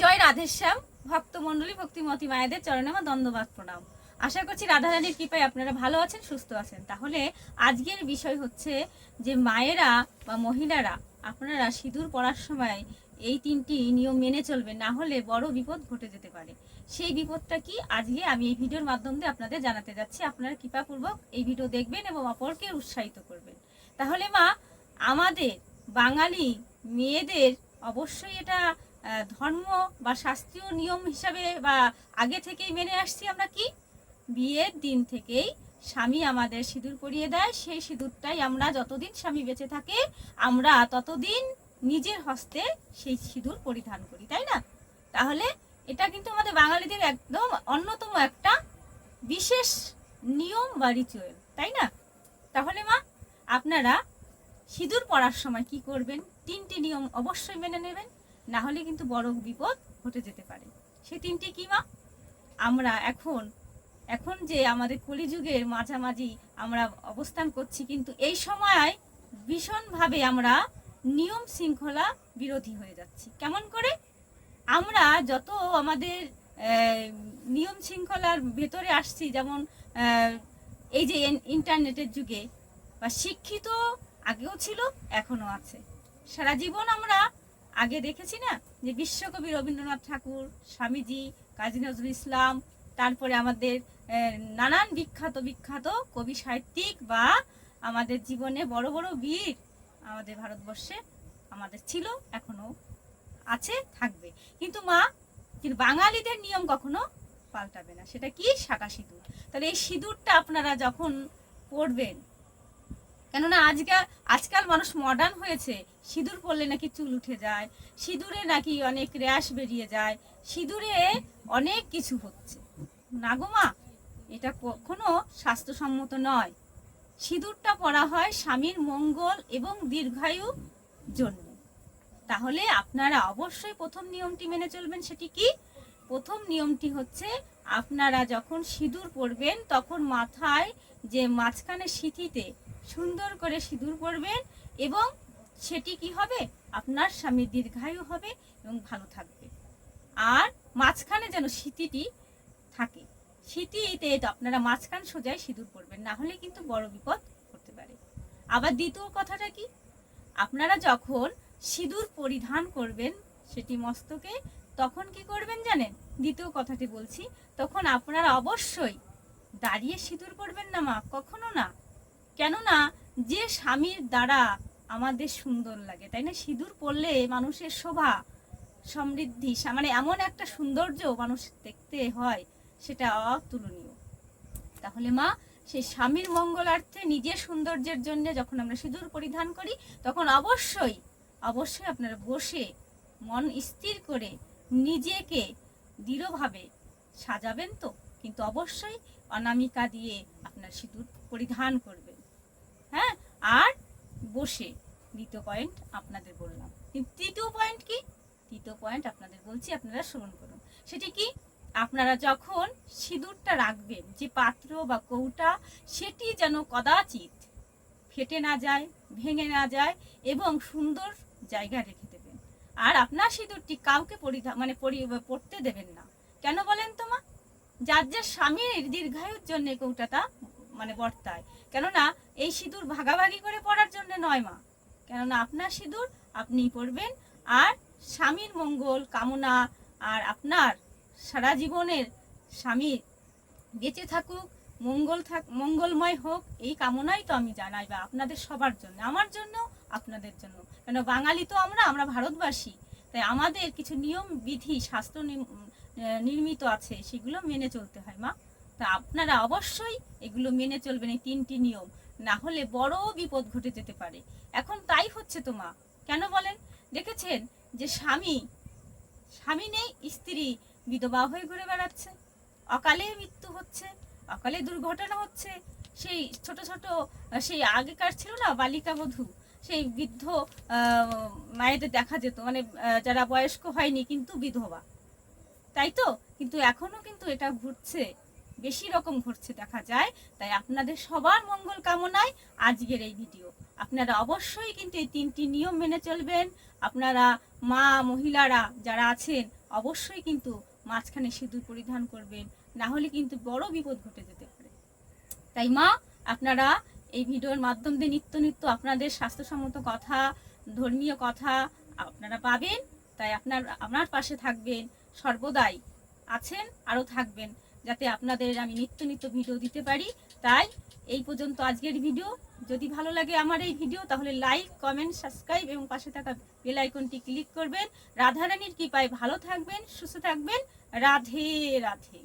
জয় রাধেশ্যাম, ভক্তমণ্ডলী ভক্তিমতী মায়েদের চরণে আমার দ্বন্দ্ববাদ প্রণাম। আশা করছি রাধারানীর কৃপায় আপনারা ভালো আছেন, সুস্থ আছেন। তাহলে আজকের বিষয় হচ্ছে যে মায়েরা বা মহিলারা, আপনারা সিঁদুর পড়ার সময় এই তিনটি নিয়ম মেনে চলবেন, না হলে বড় বিপদ ঘটে যেতে পারে। সেই বিপদটা কি? আজকে আমি এই ভিডিওর মাধ্যম দিয়ে আপনাদের জানাতে যাচ্ছি। আপনারা কৃপাপূর্বক এই ভিডিও দেখবেন এবং অপরকে উৎসাহিত করবেন। তাহলে মা, আমাদের বাঙালি মেয়েদের অবশ্যই এটা ধর্ম বা শাস্ত্রীয় নিয়ম হিসাবে বা আগে থেকেই মেনে আসছি আমরা কি? বিয়ের দিন থেকেই স্বামী আমাদের সিঁদুর পরিয়ে দেয়। সেই সিঁদুরটাই আমরা যতদিন স্বামী বেঁচে থাকে, আমরা ততদিন নিজের হস্তে সেই সিঁদুর পরিধান করি, তাই না? তাহলে এটা কিন্তু আমাদের বাঙালিদের একদম অন্যতম একটা বিশেষ নিয়ম বা রিচুয়াল তাই না? তাহলে মা, আপনারা সিঁদুর পরার সময় কি করবেন? তিনটি নিয়ম অবশ্যই মেনে নেবেন। না হলে কিন্তু বড় বিপদ ঘটে যেতে পারে। সে তিনটি কি মা? আমরা এখন এখন যে আমাদের কলিযুগের মাঝামাঝি আমরা অবস্থান করছি, কিন্তু এই সময় ভীষণভাবে আমরা নিয়ম শৃঙ্খলা বিরোধী হয়ে যাচ্ছি। কেমন করে? আমরা যত আমাদের নিয়ম শৃঙ্খলার ভেতরে আসছি, যেমন এই যে ইন- ইন্টারনেটের যুগে, বা শিক্ষিত আগেও ছিল এখনও আছে। সারা জীবন আমরা আগে দেখেছি না যে বিশ্বকবি রবীন্দ্রনাথ ঠাকুর, স্বামীজি, কাজী নজরুল ইসলাম, তারপরে আমাদের নানান বিখ্যাত বিখ্যাত কবি সাহিত্যিক বা আমাদের জীবনে বড় বড় বীর আমাদের ভারতবর্ষে আমাদের ছিল এখনও আছে, থাকবে। কিন্তু মা, কিন্তু বাঙালিদের নিয়ম কখনো পাল্টাবে না। সেটা কি? শাঁকা সিঁদুর। তাহলে এই সিঁদুরটা আপনারা যখন পরবেন কেননা আজকাল আজকাল মানুষ মডার্ন হয়েছে। সিঁদুর পরলে নাকি চুল উঠে যায়, সিঁদুরে নাকি অনেক র্যাশ বেরিয়ে যায়, সিঁদুরে অনেক কিছু হচ্ছে। না গো এটা কখনো স্বাস্থ্যসম্মত নয়। সিঁদুরটা পরা হয় স্বামীর মঙ্গল এবং দীর্ঘায়ু জন্য। তাহলে আপনারা অবশ্যই প্রথম নিয়মটি মেনে চলবেন, সেটি কি? প্রথম নিয়মটি হচ্ছে, আপনারা যখন সিঁদুর পরবেন, তখন মাথায় যে মাঝখানে সিঁথিতে সুন্দর করে সিঁদুর পরবেন এবং সেটি কি হবে? আপনার স্বামীর দীর্ঘায়ু হবে এবং ভালো থাকবে। আর মাঝখানে যেন স্মৃতিটি থাকে, স্মৃতিতে আপনারা মাঝখান সোজায় সিঁদুর পরবেন, না হলে কিন্তু বড় বিপদ করতে পারে। আবার দ্বিতীয় কথাটা কি? আপনারা যখন সিঁদুর পরিধান করবেন সেটি মস্তকে, তখন কি করবেন জানেন? দ্বিতীয় কথাটি বলছি, তখন আপনারা অবশ্যই দাঁড়িয়ে সিঁদুর পরবেন না মা, কখনো না। কেননা যে স্বামীর দ্বারা আমাদের সুন্দর লাগে, তাই না? সিঁদুর পরলে মানুষের শোভা, সমৃদ্ধি মানে এমন একটা সৌন্দর্য মানুষ দেখতে হয়, সেটা অতুলনীয়। তাহলে মা সেই স্বামীর মঙ্গলার্থে নিজের সৌন্দর্যের জন্য যখন আমরা সিঁদুর পরিধান করি, তখন অবশ্যই অবশ্যই আপনারা বসে মন স্থির করে নিজেকে দৃঢ়ভাবে সাজাবেন তো? কিন্তু অবশ্যই অনামিকা দিয়ে আপনার সিঁদুর পরিধান করবেন। হ্যাঁ? আর বসে দ্বিতীয় পয়েন্ট আপনাদের বললাম। কিন্তু তৃতীয় পয়েন্ট কি? তৃতীয় পয়েন্ট আপনাদের বলছি, আপনারা স্মরণ করুন। সেটি কি? আপনারা যখন সিঁদুরটা রাখবেন, যে পাত্র বা কৌটা, সেটি যেন কদাচিৎ ফেটে না যায়, ভেঙে না যায় এবং সুন্দর জায়গায় রেখে দেবেন। আর আপনার সিঁদুরটি কাউকে পরিধান মানে পরতে দেবেন না। কেন বলেন তো মা? যার যার স্বামীর দীর্ঘায়ুর জন্য কৌটাটা মানে বর্তায়। কেননা, এই সিঁদুর ভাগাভাগি করে পড়ার জন্য নয় মা। কেননা, আপনার সিঁদুর আপনিই পরবেন আর স্বামীর মঙ্গল কামনা আর আপনার সারা জীবনের স্বামী বেঁচে থাকুক, মঙ্গল থাক, মঙ্গলময় হোক, এই কামনাই তো আমি জানাই বা আপনাদের সবার জন্য, আমার জন্য, আপনাদের জন্য। কেন, বাঙালি তো আমরা আমরা ভারতবাসী। তাই আমাদের কিছু নিয়ম, বিধি, শাস্ত্র নির্মিত আছে, সেগুলো মেনে চলতে হয়, মা। তা আপনারা অবশ্যই এগুলো মেনে চলবেন, এই তিনটি নিয়ম। না হলে বড় বিপদ ঘটে যেতে পারে। এখন তাই হচ্ছে তো, মা। কেন বলেন? দেখেছেন যে স্বামী স্বামী নেই, স্ত্রী বিধবা হয়ে ঘুরে বেড়াচ্ছে। অকালে মৃত্যু হচ্ছে, অকালে দুর্ঘটনা হচ্ছে। সেই ছোট ছোট, সেই আগেকার ছিল না, বালিকা বধূ? সেই বৃদ্ধ মায়েদের দেখা যেত। মানে যারা বয়স্ক হয়নি, কিন্তু বিধবা। তাই তো? কিন্তু এখনও কিন্তু এটা ঘুরছে বেশি রকম ঘটছে দেখা যায়। তাই আপনাদের সবার মঙ্গল কামনায় আজকের এই ভিডিও। আপনারা অবশ্যই কিন্তু এই তিনটি নিয়ম মেনে চলবেন। আপনারা মা, মহিলারা যারা আছেন, অবশ্যই কিন্তু মাঝখানে সিঁদুর পরিধান করবেন। না হলে কিন্তু বড় বিপদ ঘটে যেতে পারে। তাই মা, আপনারা এই ভিডিওর মাধ্যম দিয়ে নিত্য নিত্য আপনাদের স্বাস্থ্যসম্মত কথা, ধর্মীয় কথা আপনারা পাবেন। তাই আপনার আপনার পাশে থাকবেন। সর্বদাই আছেন, আরও থাকবেন, যাতে আপনাদের আমি নিত্য নিত্য ভিডিও দিতে পারি। তাই এই পর্যন্ত আজকের ভিডিও। যদি ভালো লাগে আমার এই ভিডিও, তাহলে লাইক, কমেন্ট, সাবস্ক্রাইব এবং পাশে থাকা বেল আইকনটি ক্লিক করবেন। রাধারানীর কৃপায় ভালো থাকবেন, সুস্থ থাকবেন। রাধে রাধে।